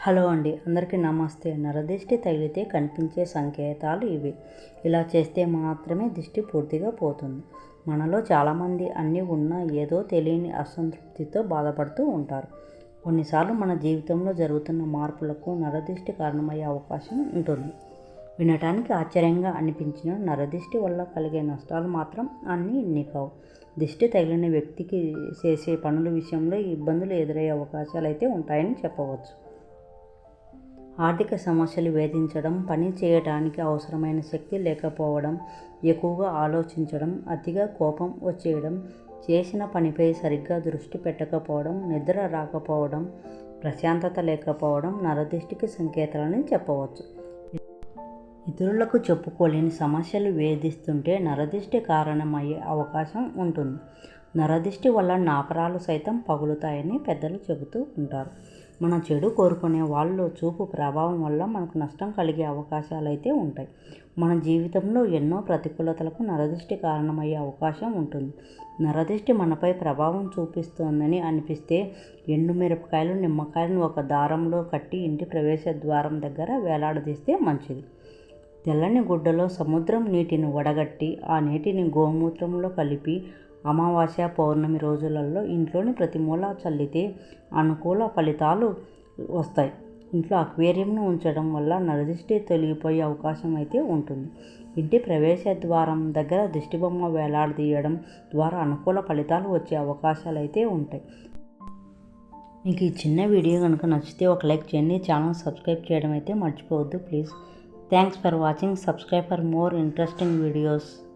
Hello అండి అందరికీ నమస్తే. నరదిష్టి తగిలితే కనిపించే సంకేతాలు ఇవి. ఇలా చేస్తే మాత్రమే దిష్టి పూర్తిగా పోతుంది. మనలో చాలామంది అన్నీ ఉన్నా ఏదో తెలియని అసంతృప్తితో బాధపడుతూ ఉంటారు. కొన్నిసార్లు మన జీవితంలో జరుగుతున్న మార్పులకు నరదిష్టి కారణమయ్యే అవకాశం ఉంటుంది. వినటానికి ఆశ్చర్యంగా అనిపించిన నరదిష్టి వల్ల కలిగే నష్టాలు మాత్రం అన్నీ ఇన్ని కావు. దిష్టి తగిలిన వ్యక్తికి చేసే పనుల విషయంలో ఇబ్బందులు ఎదురయ్యే అవకాశాలు అయితే ఉంటాయని చెప్పవచ్చు. ఆర్థిక సమస్యలు వేధించడం పని చేయడానికి అవసరమైన శక్తి లేకపోవడం ఎక్కువగా ఆలోచించడం అతిగా కోపం వచ్చేయడం చేసిన పనిపై సరిగ్గా దృష్టి పెట్టకపోవడం నిద్ర రాకపోవడం ప్రశాంతత లేకపోవడం నరదిష్టికి సంకేతాలని చెప్పవచ్చు. ఇతరులకు చెప్పుకోలేని సమస్యలు వేధిస్తుంటే నరదిష్టి కారణమయ్యే అవకాశం ఉంటుంది. నరదిష్టి వల్ల నాపరాలు సైతం పగులుతాయని పెద్దలు చెబుతూ ఉంటారు. మన చెడు కోరుకునే వాళ్ళు చూపు ప్రభావం వల్ల మనకు నష్టం కలిగే అవకాశాలు అయితే ఉంటాయి. మన జీవితంలో ఎన్నో ప్రతికూలతలకు నరదృష్టి కారణమయ్యే అవకాశం ఉంటుంది. నరదృష్టి మనపై ప్రభావం చూపిస్తోందని అనిపిస్తే ఎండు మిరపకాయలు నిమ్మకాయలను ఒక దారంలో కట్టి ఇంటి ప్రవేశ ద్వారం దగ్గర వేలాడదీస్తే మంచిది. తెల్లని గుడ్డలో సముద్రం నీటిని వడగట్టి ఆ నీటిని గోమూత్రంలో కలిపి అమావాస్య పౌర్ణమి రోజులలో ఇంట్లోని ప్రతి మూల చల్లితే అనుకూల ఫలితాలు వస్తాయి. ఇంట్లో అక్వేరియంను ఉంచడం వల్ల నరదిష్టి తొలగిపోయే అవకాశం అయితే ఉంటుంది. ఇంటి ప్రవేశ ద్వారం దగ్గర దిష్టిబొమ్మ వేలాడదీయడం ద్వారా అనుకూల ఫలితాలు వచ్చే అవకాశాలు అయితే ఉంటాయి. మీకు ఈ చిన్న వీడియో కనుక నచ్చితే ఒక లైక్ చేయండి. ఛానల్ సబ్స్క్రైబ్ చేయడం అయితే మర్చిపోవద్దు. Please. Thanks for watching. Subscribe for more interesting videos.